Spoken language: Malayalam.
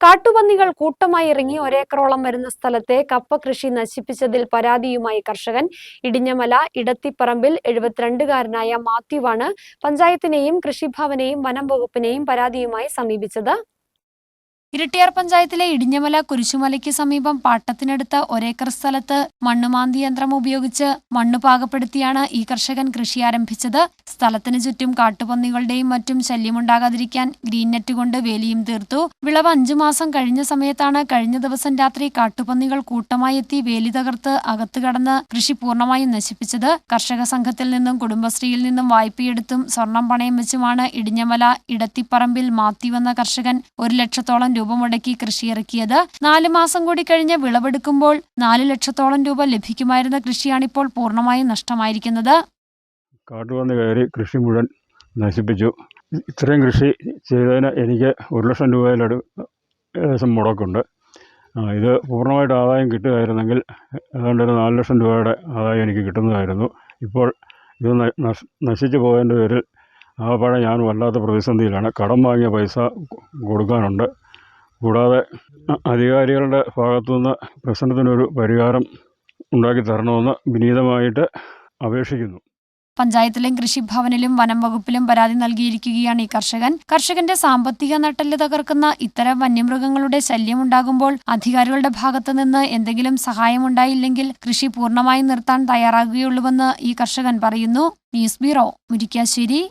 കാട്ടുപന്നികൾ കൂട്ടമായി ഇറങ്ങി ഒരേക്കറോളം വരുന്ന സ്ഥലത്തെ കപ്പ കൃഷി നശിപ്പിച്ചതിൽ പരാതിയുമായി കർഷകൻ. ഇടിഞ്ഞമല ഇടത്തിപ്പറമ്പിൽ എഴുപത്തിരണ്ടുകാരനായ മാത്യുവാണ് പഞ്ചായത്തിനെയും കൃഷിഭവനെയും വനം വകുപ്പിനെയും പരാതിയുമായി സമീപിച്ചത്. ഇരിട്ടിയാർ പഞ്ചായത്തിലെ ഇടിഞ്ഞമല കുരിശുമലയ്ക്ക് സമീപം പാട്ടത്തിനടുത്ത ഒരേക്കർ സ്ഥലത്ത് മണ്ണുമാന്തി യന്ത്രം ഉപയോഗിച്ച് മണ്ണ് പാകപ്പെടുത്തിയാണ് ഈ കർഷകൻ കൃഷി ആരംഭിച്ചത്. സ്ഥലത്തിന് ചുറ്റും കാട്ടുപന്നികളുടെയും മറ്റും ശല്യമുണ്ടാകാതിരിക്കാൻ ഗ്രീൻ നെറ്റ് കൊണ്ട് വേലിയും തീർത്തു. വിളവ് അഞ്ചു മാസം കഴിഞ്ഞ സമയത്താണ് കഴിഞ്ഞ ദിവസം രാത്രി കാട്ടുപന്നികൾ കൂട്ടമായി എത്തി വേലി തകർത്ത് അകത്തു കടന്ന് കൃഷി പൂർണമായും നശിപ്പിച്ചത്. കർഷക സംഘത്തിൽ നിന്നും കുടുംബശ്രീയിൽ നിന്നും വായ്പയെടുത്തും സ്വർണം പണയം വെച്ചുമാണ് ഇടിഞ്ഞമല ഇടത്തിപ്പറമ്പിൽ മാത്തി വന്ന കർഷകൻ ഒരു ലക്ഷത്തോളം രൂപ മുടക്കി കൃഷിയിറക്കിയത്. നാല് മാസം കൂടി കഴിഞ്ഞ് വിളവെടുക്കുമ്പോൾ നാല് ലക്ഷത്തോളം രൂപ ലഭിക്കുമായിരുന്ന കൃഷിയാണിപ്പോൾ പൂർണമായും നഷ്ടമായിരിക്കുന്നത്. കാട്ടുപന്നി കയറി കൃഷി മുഴുവൻ നശിപ്പിച്ചു. ഇത്രയും കൃഷി ചെയ്തതിന് എനിക്ക് ഒരു ലക്ഷം രൂപയിലടു മുടക്കുണ്ട്. ഇത് പൂർണമായിട്ട് ആദായം കിട്ടുകയായിരുന്നെങ്കിൽ ഏതാണ്ട് ഒരു നാല് ലക്ഷം രൂപയുടെ ആദായം എനിക്ക് കിട്ടുന്നതായിരുന്നു. ഇപ്പോൾ ഇത് നശിച്ചു പോയതിന്റെ പേരിൽ ആ പഴം ഞാൻ വല്ലാത്ത പ്രതിസന്ധിയിലാണ്. കടം വാങ്ങിയ പൈസ കൊടുക്കാനുണ്ട്. കൂടാതെ അധികാരികളുടെ ഭാഗത്തു നിന്ന് പ്രശ്നത്തിനൊരു പരിഹാരം ഉണ്ടാക്കി തരണമെന്ന് വിനീതമായിട്ട് അപേക്ഷിക്കുന്നു. പഞ്ചായത്തിലും കൃഷിഭവനിലും വനം വകുപ്പിലും പരാതി നൽകിയിരിക്കുകയാണ് ഈ കർഷകൻ. കർഷകന്റെ സാമ്പത്തിക നട്ടൽ തകർക്കുന്ന ഇത്തരം വന്യമൃഗങ്ങളുടെ ശല്യം ഉണ്ടാകുമ്പോൾ അധികാരികളുടെ ഭാഗത്തു നിന്ന് എന്തെങ്കിലും സഹായമുണ്ടായില്ലെങ്കിൽ കൃഷി പൂർണമായും നിർത്താൻ തയ്യാറാകുകയുള്ളൂവെന്ന് ഈ കർഷകൻ പറയുന്നു. News bureau Murikkassery.